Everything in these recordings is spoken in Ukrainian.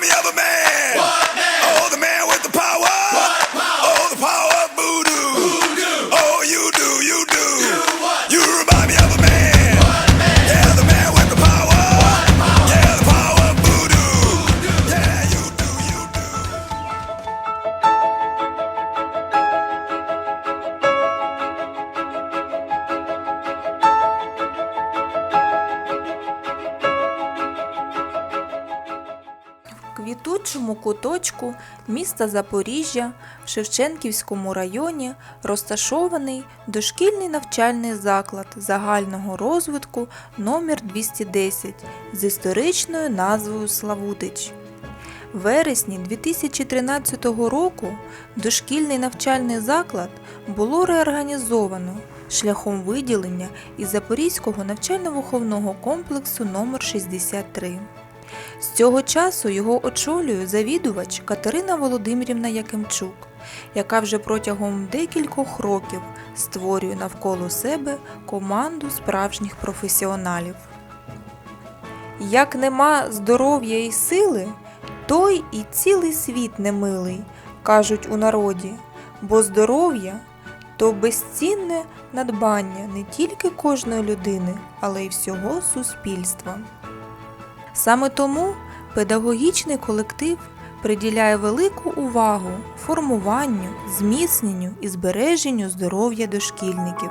me of a man. Квітучому куточку міста Запоріжжя в Шевченківському районі розташований дошкільний навчальний заклад загального розвитку номер 210 з історичною назвою Славутич. В вересні 2013 року дошкільний навчальний заклад було реорганізовано шляхом виділення із Запорізького навчально-виховного комплексу номер 63. З цього часу його очолює завідувач Катерина Володимирівна Якимчук, яка вже протягом декількох років створює навколо себе команду справжніх професіоналів. Як нема здоров'я і сили, той і цілий світ немилий, кажуть у народі, бо здоров'я то безцінне надбання не тільки кожної людини, але й всього суспільства. Саме тому педагогічний колектив приділяє велику увагу формуванню, зміцненню і збереженню здоров'я дошкільників.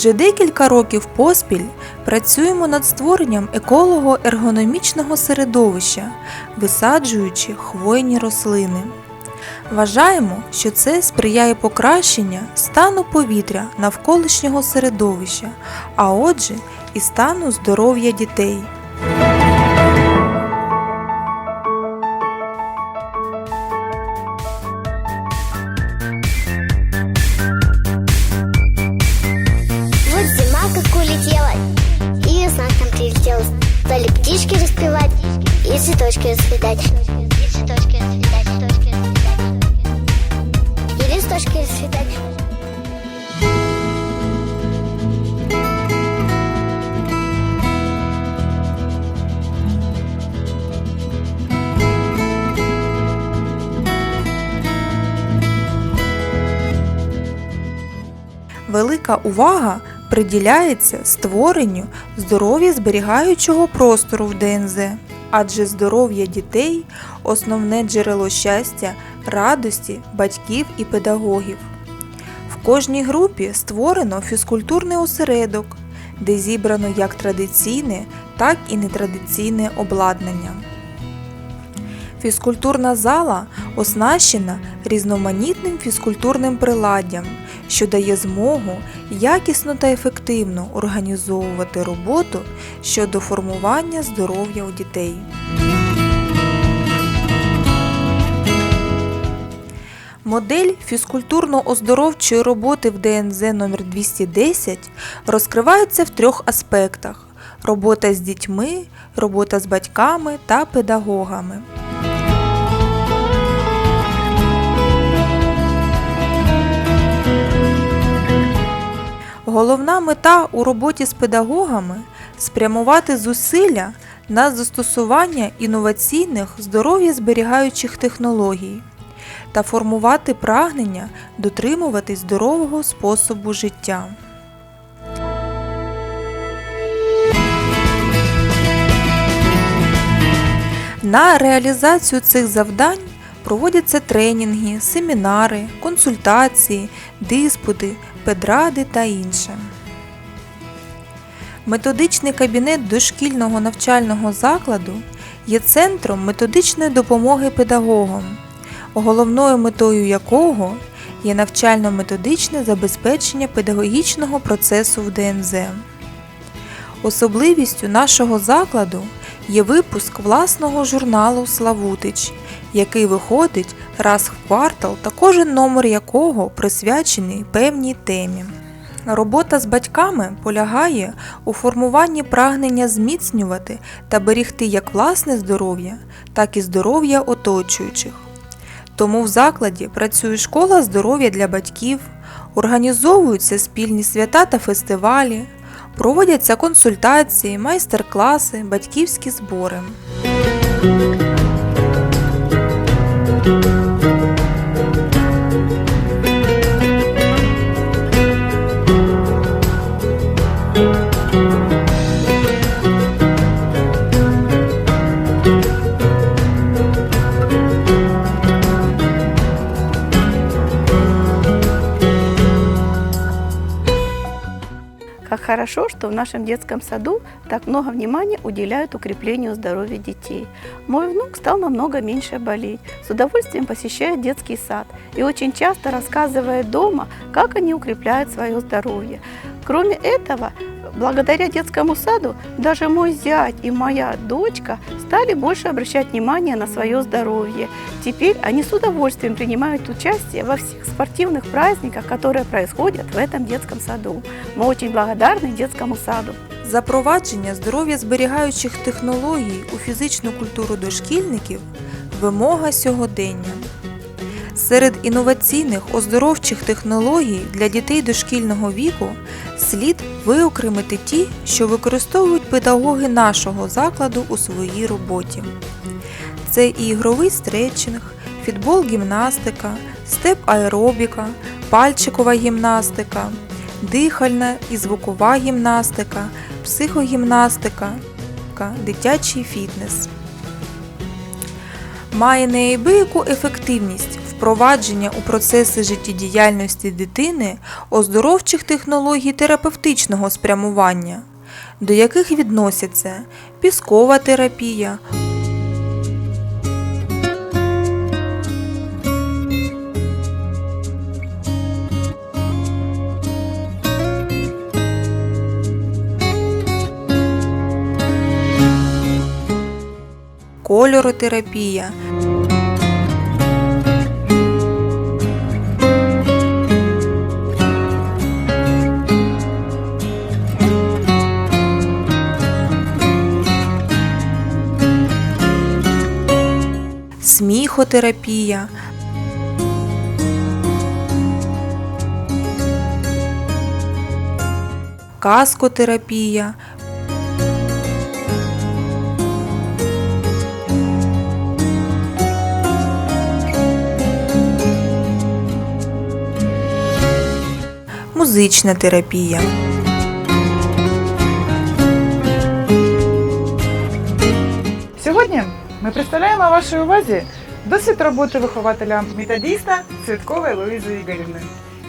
Вже декілька років поспіль працюємо над створенням еколого-ергономічного середовища, висаджуючи хвойні рослини. Вважаємо, що це сприяє покращенню стану повітря навколишнього середовища, а отже, і стану здоров'я дітей. Птички распевать, и цветочки расцветать. И цветочки расцветать. И листочки расцветать. Велика увага приділяється створенню здоров'я зберігаючого простору в ДНЗ, адже здоров'я дітей основне джерело щастя, радості батьків і педагогів. В кожній групі створено фізкультурний осередок, де зібрано як традиційне, так і нетрадиційне обладнання. Фізкультурна зала оснащена різноманітним фізкультурним приладдям, що дає змогу якісно та ефективно організовувати роботу щодо формування здоров'я у дітей. Модель фізкультурно-оздоровчої роботи в ДНЗ номер 210 розкривається в трьох аспектах: робота з дітьми, робота з батьками та педагогами. Головна мета у роботі з педагогами спрямувати зусилля на застосування інноваційних здоров'я зберігаючих технологій та формувати прагнення дотримуватись здорового способу життя. На реалізацію цих завдань проводяться тренінги, семінари, консультації, диспути, педради та інше. Методичний кабінет дошкільного навчального закладу є центром методичної допомоги педагогам, головною метою якого є навчально-методичне забезпечення педагогічного процесу в ДНЗ. Особливістю нашого закладу є випуск власного журналу Славутич, який виходить раз в квартал та кожен номер якого присвячений певній темі. Робота з батьками полягає у формуванні прагнення зміцнювати та берегти як власне здоров'я, так і здоров'я оточуючих. Тому в закладі працює школа здоров'я для батьків, організовуються спільні свята та фестивалі, проводяться консультації, майстер-класи, батьківські збори. Thank you. Как хорошо, что в нашем детском саду так много внимания уделяют укреплению здоровья детей. Мой внук стал намного меньше болеть, с удовольствием посещает детский сад и очень часто рассказывает дома, как они укрепляют свое здоровье. Кроме этого, благодаря детскому саду даже мой зять и моя дочка стали больше обращать внимание на свое здоровье. Теперь они с удовольствием принимают участие во всех спортивных праздниках, которые происходят в этом детском саду. Мы очень благодарны детскому саду. Запровадження здоров'я зберігаючих технологій у фізичну культуру дошкільників вимога сьогодення. Серед інноваційних оздоровчих технологій для дітей дошкільного віку слід виокремити ті, що використовують педагоги нашого закладу у своїй роботі. Це і ігровий стретчинг, фітбол-гімнастика, степ-аеробіка, пальчикова гімнастика, дихальна і звукова гімнастика, психогімнастика, дитячий фітнес. Має неабияку ефективність впровадження у процеси життєдіяльності дитини оздоровчих технологій терапевтичного спрямування, до яких відносяться піскова терапія, кольоротерапія, сміхотерапія, каскотерапія, музична терапія. Ми представляємо вашій увазі досвід роботи вихователя методіста Цвіткової Луїзи Ігорівни,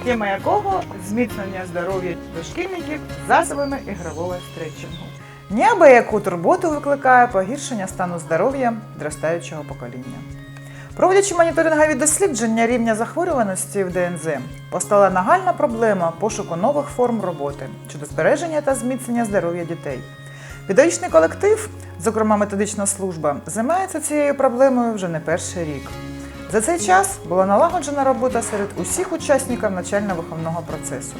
тема якого зміцнення здоров'я дошкільників засобами ігрового стретчингу. Неабияку турботу викликає погіршення стану здоров'я зростаючого покоління. Проводячи моніторингові дослідження рівня захворюваності в ДНЗ, постала нагальна проблема пошуку нових форм роботи щодо збереження та зміцнення здоров'я дітей. Педагогічний колектив, зокрема методична служба, займається цією проблемою вже не перший рік. За цей час була налагоджена робота серед усіх учасників навчально-виховного процесу.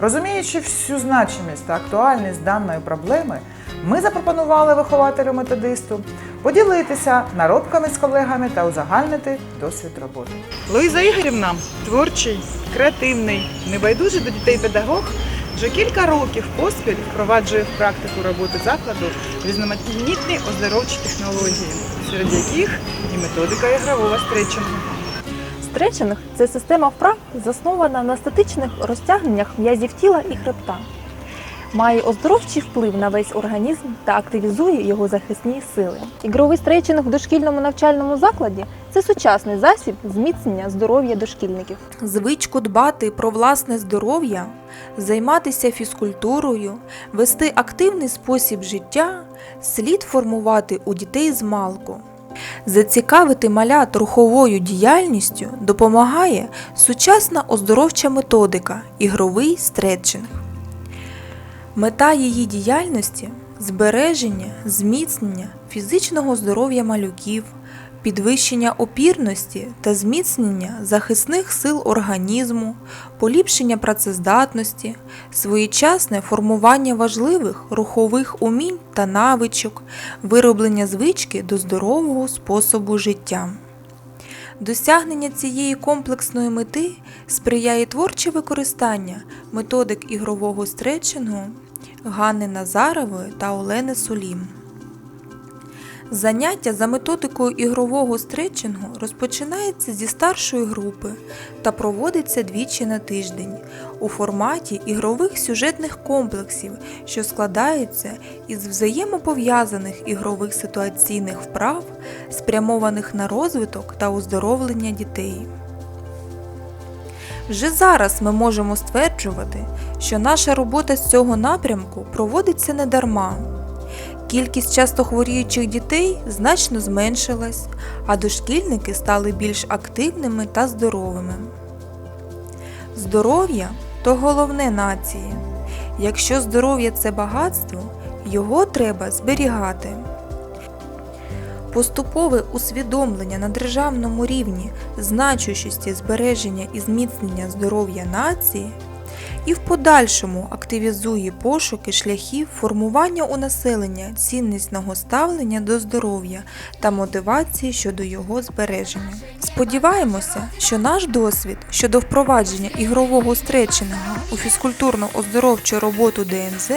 Розуміючи всю значимість та актуальність даної проблеми, ми запропонували вихователю-методисту поділитися наробками з колегами та узагальнити досвід роботи. Луїза Ігорівна творчий, креативний, небайдужий до дітей педагог. Вже кілька років поспіль впроваджує в практику роботи закладу різноманітні оздоровчі технології, серед яких і методика ігрового стретчингу. Стретчинг це система вправ, заснована на статичних розтягненнях м'язів тіла і хребта. Має оздоровчий вплив на весь організм та активізує його захисні сили. Ігровий стретчинг в дошкільному навчальному закладі це сучасний засіб зміцнення здоров'я дошкільників. Звичку дбати про власне здоров'я, займатися фізкультурою, вести активний спосіб життя слід формувати у дітей з малку. Зацікавити малят руховою діяльністю допомагає сучасна оздоровча методика ігровий стретчинг. Мета її діяльності збереження, зміцнення фізичного здоров'я малюків, підвищення опірності та зміцнення захисних сил організму, поліпшення працездатності, своєчасне формування важливих рухових умінь та навичок, вироблення звички до здорового способу життя. Досягнення цієї комплексної мети сприяє творче використання методик ігрового стретчингу Ганни Назарової та Олени Сулім. Заняття за методикою ігрового стретчингу розпочинається зі старшої групи та проводиться двічі на тиждень у форматі ігрових сюжетних комплексів, що складаються із взаємопов'язаних ігрових ситуаційних вправ, спрямованих на розвиток та оздоровлення дітей. Вже зараз ми можемо стверджувати, що наша робота з цього напрямку проводиться недарма. Кількість часто хворіючих дітей значно зменшилась, а дошкільники стали більш активними та здоровими. Здоров'я то головне нації. Якщо здоров'я це багатство, його треба зберігати. Поступове усвідомлення на державному рівні значущості збереження і зміцнення здоров'я нації і в подальшому активізує пошуки шляхів формування у населення ціннісного ставлення до здоров'я та мотивації щодо його збереження. Сподіваємося, що наш досвід щодо впровадження ігрового стретчингу у фізкультурно-оздоровчу роботу ДНЗ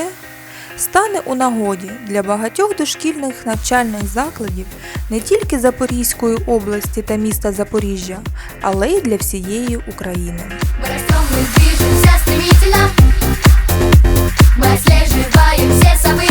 стане у нагоді для багатьох дошкільних навчальних закладів не тільки Запорізької області та міста Запоріжжя, але й для всієї України. Мы растем, мы движемся стремительно Мы отслеживаем все события Мы исследуем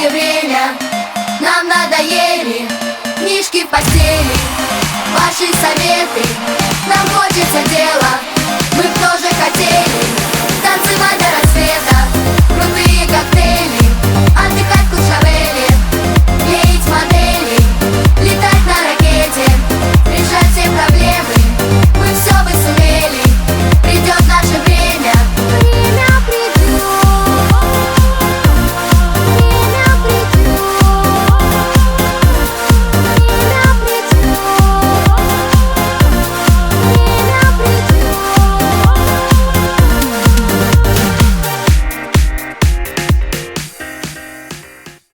Вечное время. Нам надоели Книжки в постели, ваши советы Нам хочется дела, мы тоже хотели Танцевать до рассвета, крутые коктейли.